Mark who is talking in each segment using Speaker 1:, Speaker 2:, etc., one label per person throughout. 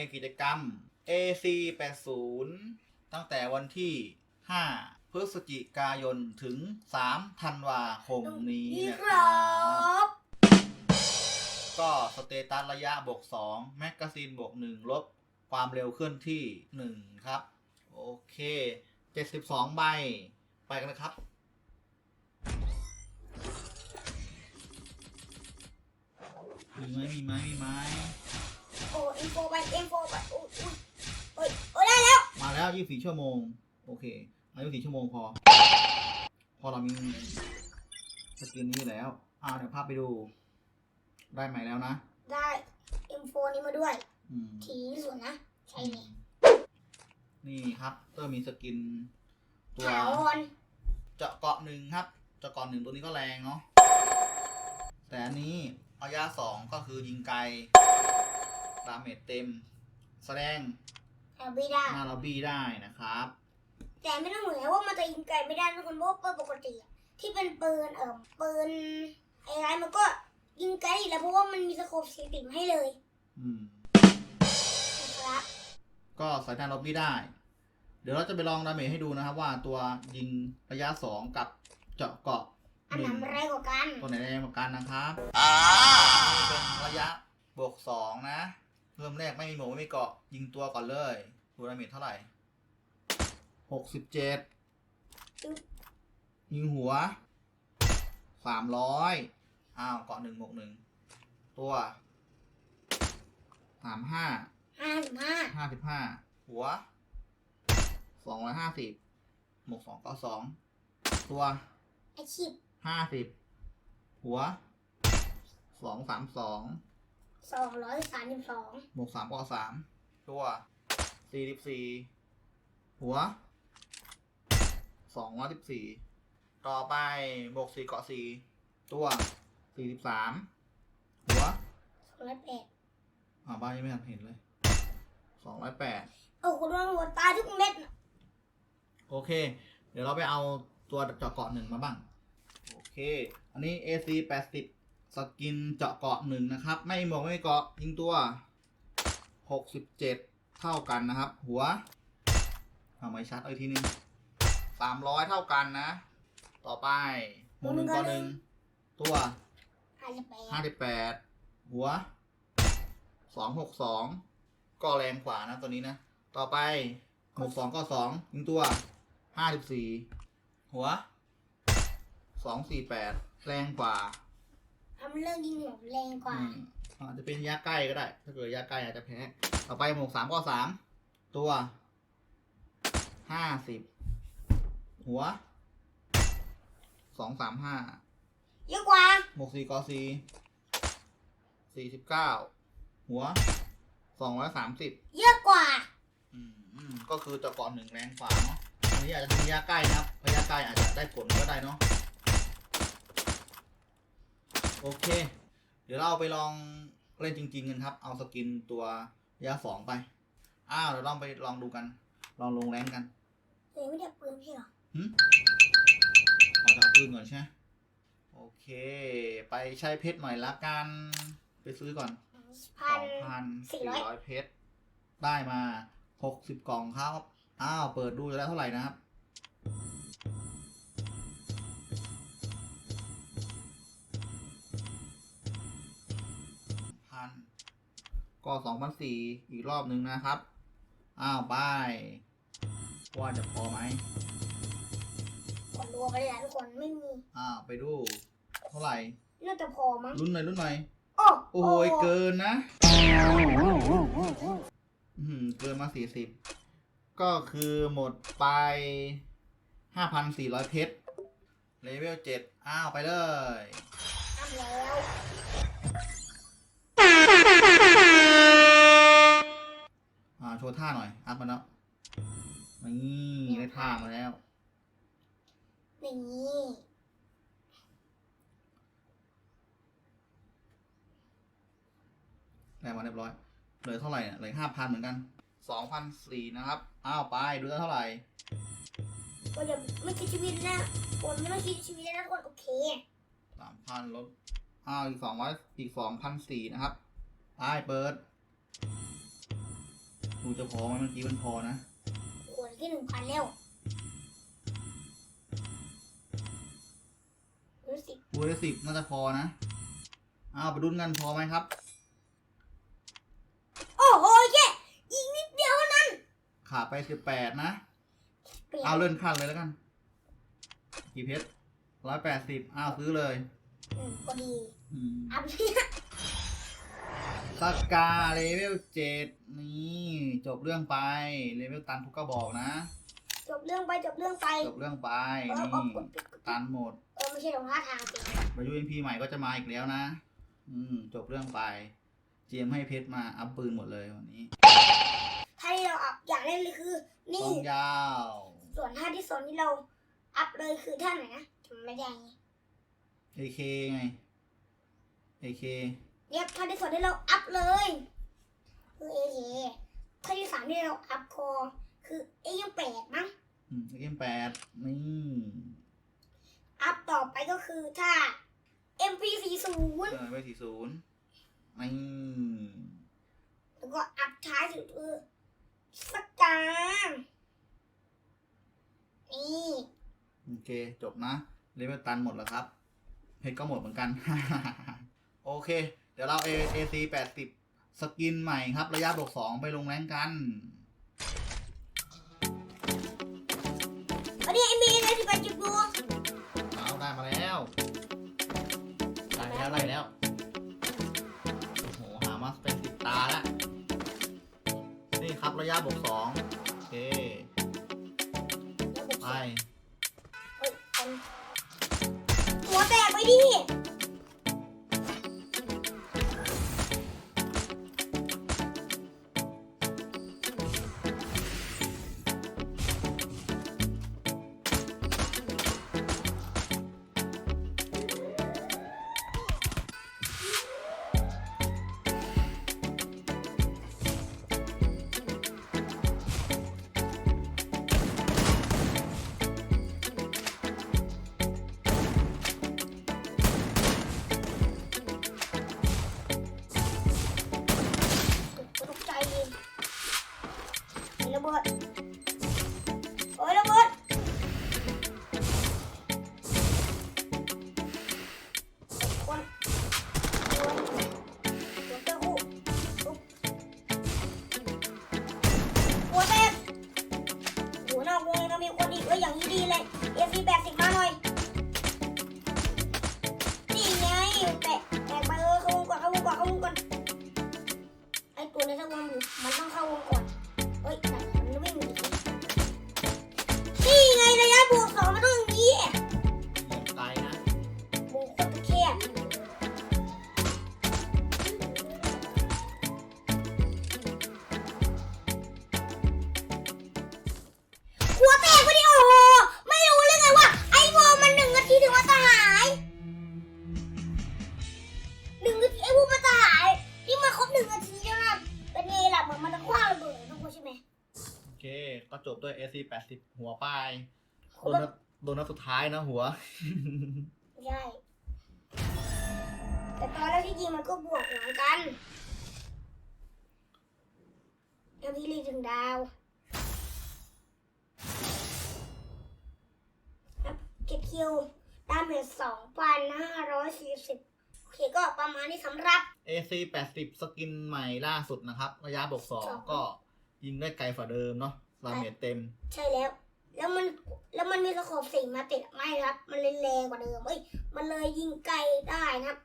Speaker 1: ในกิจกรรม AC 80ตั้งแต่วันที่ 5 พฤศจิกายนถึง 3 ธันวาคมนี้
Speaker 2: นะค
Speaker 1: รับ
Speaker 2: บ
Speaker 1: ก็สเตตัสระยะบวก2แมกกาซีนบวก1ลบความเร็วเคลื่อนที่ 1 ครับ โอเค 72 ใบ ไปกันนะครับมีไหมมีไหมมีไหม
Speaker 2: โอ้เอ็มโฟไปเอ็มโฟไปโอ้ยโอ้ยโอ้ยได้แล้ว
Speaker 1: มาแล้ว24ชั่วโมง โอเคเอา24ชั่วโมงพอ พอเรามีสกินนี้แล้ว อ่าเดี๋ยวภาพไปดู ได้ไหมแล้วนะ
Speaker 2: ได้เอ็มโฟนี้มาด้วย
Speaker 1: อืม
Speaker 2: ทีที่สุดนะใช่เนี่ย
Speaker 1: นี่ครับเตอร์มีสกิน ตัว
Speaker 2: ถาวร
Speaker 1: เจาะเกาะหนึ่งครับ เจาะเกาะหนึ่งตัวนี้ก็แรงเนาะแต่อันนี้ระยะสองก็คือยิงไกลดา เมจเต็ม แสดง
Speaker 2: แอบไม่ได้
Speaker 1: หน้าล็อบบี้ได้นะครับ
Speaker 2: แต่ไม่ต้องเหมือนว่ามันจะยิงไกลไม่ได้ทุกคนเพราะว่าปืนปกติอะที่เป็นปืนเอ่อปืนไอ้ไรมันก็ยิงไกลอยู่แล้วเพราะว่ามันมีสโคปสีติ่มให้เลย
Speaker 1: อืม
Speaker 2: นะครับ
Speaker 1: ก็สายทางล็อบบี้ได้ เดี๋ยวเราจะไปลองดาเมจให้ดูนะครับ ว่าตัวยิงระยะสองกับเจาะเกาะ
Speaker 2: อัน
Speaker 1: ห
Speaker 2: ไหน
Speaker 1: นึ่ง
Speaker 2: มันแรงกว่ากัน
Speaker 1: ตัวไหนแรงกว่ากันนะครับนี่เป็นระยะบวกสองนะ เริ่มแรกไม่มีหมวกไม่มีเกาะ ยิงตัวก่อนเลยดูดาเมจเท่าไหร่หกสิบเจ็ดยิงหัวสามร้อยอ้าวเกาะหนึ่งหมวกหนึ่งตัวสามห้า
Speaker 2: ห้าสิบห้า
Speaker 1: ห้าสิบห้าหัวสองร้อยห้าสิบหมวกสองเก้าสองตัว
Speaker 2: ไอชิป
Speaker 1: ห้าสิบหัวสองสามสอง
Speaker 2: สองร้อยสามสิบสอง
Speaker 1: หมวกสามเก้าสามตัวสี่สิบสี่หัวสองร้อยสิบสี่ต่อไปหมวกสี่เกาะสี่ตัวสี่สิบสามหัว
Speaker 2: สองร้อยแปด
Speaker 1: อ่าบ้านนี้ไม่ทันเห็นเลยสองร้อยแปด
Speaker 2: โอ้โหโดนหัวตายทุกเม็ดน่ะ
Speaker 1: โอเค เดี๋ยวเราไปเอาตัวเจาะเกาะหนึ่งมาบ้าง โอเค อันนี้ AC 80ส กินเจาะเกาะหนึ่งนะครับ ไม่หมวกไม่เกาะยิงตัว 67 เท่ากันนะครับ หัวทำไมชัดเอาอีกทีนึง300 เท่ากันนะ ต่อไปหมวกหนึ่งต่อหนึ่งตัว
Speaker 2: ห้าสิบแปด
Speaker 1: 58 หัว 262 ก็แรงกว่านะตัวนี้นะ ต่อไปหมวกสองก็สองยิงตัว 54 หัว 248 แรงกว่า
Speaker 2: ทำเรื่องยิงหัวแรงกว่า
Speaker 1: อืมอาจจะเป็นยาใกล้ก็ได้ ถ้าเกิดยาใกล้อาจจะแพ้ ต่อไปหมวกสามก็สาม ตัว50หัว235
Speaker 2: เยอะกว่า
Speaker 1: หมวกสี่กอสี่สี่สิบเก้า หัว สองร้อยสามสิบ
Speaker 2: เยอะกว่า
Speaker 1: อืมอืมก็คือจะก่อนหนึ่งแรงกว่าเนาะอันนี้อาจจะเป็นระยะใกล้นะครับระยะใกล้อาจจะได้ผลก็ได้เนาะ โอเค เดี๋ยวเราไปลองเล่นจริง ๆ กันครับ เอาสกินตัวระยะสองไป อ้าว เดี๋ยวลองไปลองดูกัน ลองลงแรงกัน
Speaker 2: เฮ้ยไม่ได้ปืนพี่หรอ
Speaker 1: เอาจากปืนก่อนใช่ไหมโอเค ไปใช้เพชรหน่อยละกัน ไปซื้อก่อน
Speaker 2: พั
Speaker 1: ส
Speaker 2: น
Speaker 1: องพัน
Speaker 2: สี่
Speaker 1: สี่
Speaker 2: ร้อย
Speaker 1: ร้อยเพชร ได้มาหกสิบกล่องครับ อ้าว เปิดดูจะได้เท่าไหร่นะครับ ก็สองพันสี่อีกรอบหนึ่งนะครับ อ้าวไปว่าจะพอไหม
Speaker 2: กดรัวไปเลยนะทุกคนไม่มี
Speaker 1: อ้าวไปดู เท่าไหร่
Speaker 2: น่าจะพอมั้ง
Speaker 1: รุ่นหน่อยรุ่นหน่อย
Speaker 2: โอ้
Speaker 1: โอ้โหยเกินนะ อื้อหือเกินมาสี่สิบก็คือหมดไปห้าพันสี่ร้อยเพชรเลเวลเจ็ดอ้าวไปเลย
Speaker 2: ทำแล้ว
Speaker 1: ว์ท่าหน่อย อัพมาแล้วนี่ได้ท่ามาแล้ว
Speaker 2: นี่
Speaker 1: ได้มาเรียบร้อย เหลือเท่าไหร่เนี่ยเหลือห้าพันเหมือนกัน สองพันสี่นะครับ อ้าวไปดูได้เท่าไหร่
Speaker 2: ก็จะไม่คิดชีวิตนะคนไม่ต้องคิดชีวิตนะทุกคนโอเค
Speaker 1: สามพันลด อ้าวอีกสองร้อยอีกสองพันสี่นะครับ ไปเปิด ดูจะพอไหมเมื่อกี้มันพอนะ
Speaker 2: ขวดที่หนึ่งพันแล้วรู้สิ
Speaker 1: บูได้สิบน่าจะพอนะอ้าวไปดุนกันพอไหมครับ
Speaker 2: โอ้โหแค่อีกนิดเดียวเท่านั้น
Speaker 1: ขาดไปสิบแปดนะ
Speaker 2: เปลี่ยน
Speaker 1: เอาเลื่อนขั้นเลยแล้วกัน กี่เพชรร้อยแปดสิบอ้าวซื้อเลย
Speaker 2: อืมก็ดี
Speaker 1: อืม
Speaker 2: อัพเนี่ย
Speaker 1: สกาเลเวลเจ็ดนี่จบเรื่องไปเลเวลตันทุกกระบอกนะ
Speaker 2: จบเรื่องไปจบเรื่องไป
Speaker 1: จบเรื่องไป
Speaker 2: เออ
Speaker 1: นี่
Speaker 2: เอากดปิดกด
Speaker 1: ตันหมด
Speaker 2: เออไม่ใช่ตรงท่าทางสิ
Speaker 1: มายูเอ็นพีใหม่ก็จะมาอีกแล้วนะ อืมจบเรื่องไปเจมให้เพชรมาอัพปืนหมดเลยวันนี้
Speaker 2: ถ้าที่เราอัพอยากเล่นเลยคือนี่
Speaker 1: ต้องยาว
Speaker 2: ส่วนท่าที่สองที่เราอัพเลยคือท่าไหนนะจำไม่ได้ไง
Speaker 1: AK ไง AK
Speaker 2: เนี่ยท่าที่สองที่เราอัพเลยคือเอเคท่าที่สามที่เราอัพคอคือเอยังแปดมั้ง
Speaker 1: อืม AK แปดนี่
Speaker 2: อัพต่อไปก็คือท่า MP40
Speaker 1: เออไปสี่ศูนย์นี่
Speaker 2: แล้วก็อัพท้ายสุดคือสกานี่
Speaker 1: โอเค จบนะเลเวลตันหมดแล้วครับ เพชรก็หมดเหมือนกัน โอเคเดี๋ยวเรา A AC แปดสิบสกินใหม่ครับ ระยะบวกสองไปลงแรงกัน
Speaker 2: อันนี้ไอมีเลยสิบแปดจุดดู
Speaker 1: เอาได้มาแล้วได้แล้วได้แล้วโอ้โหหามาเป็นสิบตาแล้วนี่ครับระยะบวกสองโอเค
Speaker 2: แล้วบอก
Speaker 1: ไป
Speaker 2: เฮ้ยคนหัวแตกไปดิ ไเค
Speaker 1: ก็จบด้วย AC แปดสิบหัวป้ายโดนนัดโดนนัดสุดท้ายนะหัว
Speaker 2: ใช่แต่ตอนแรกที่จริงมันก็บวกเหมือนกันแล้วพี่ลีถึงดาวครับเก็บคิวดาเมจสองพันห้าร้อยสี่สิบโอเคก็ประมาณนี้สำหรับ
Speaker 1: AC แปดสิบสกินใหม่ล่าสุดนะครับ ระยะบวกสอง
Speaker 2: สอง
Speaker 1: ก็ ยิงได้ไกลฝ่าเดิมเนาะลาเมจเต็ม
Speaker 2: ใช่แล้ว แล้วมันแล้วมันมีสโคปสีมาติดไม่ครับ มันเลยแรงกว่าเดิมเอ้ยมันเลยยิงไกลได้นะครับ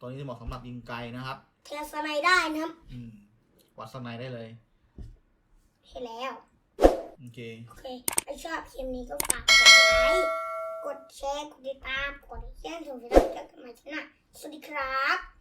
Speaker 1: ตัวนี้เหมาะสำหรับยิงไกลนะครับ
Speaker 2: แทนสไนได้นะครับ
Speaker 1: อืมวัดสไนได้เลย
Speaker 2: ใช่แล้ว
Speaker 1: โอเค
Speaker 2: โอเคถ้าชอบคลิปนี้ก็ฝากกดไลค์กดแชร์กดติดตามกดแจ้งเตือนเวลาเจอกันใหม่ชนะสวัสดีครับ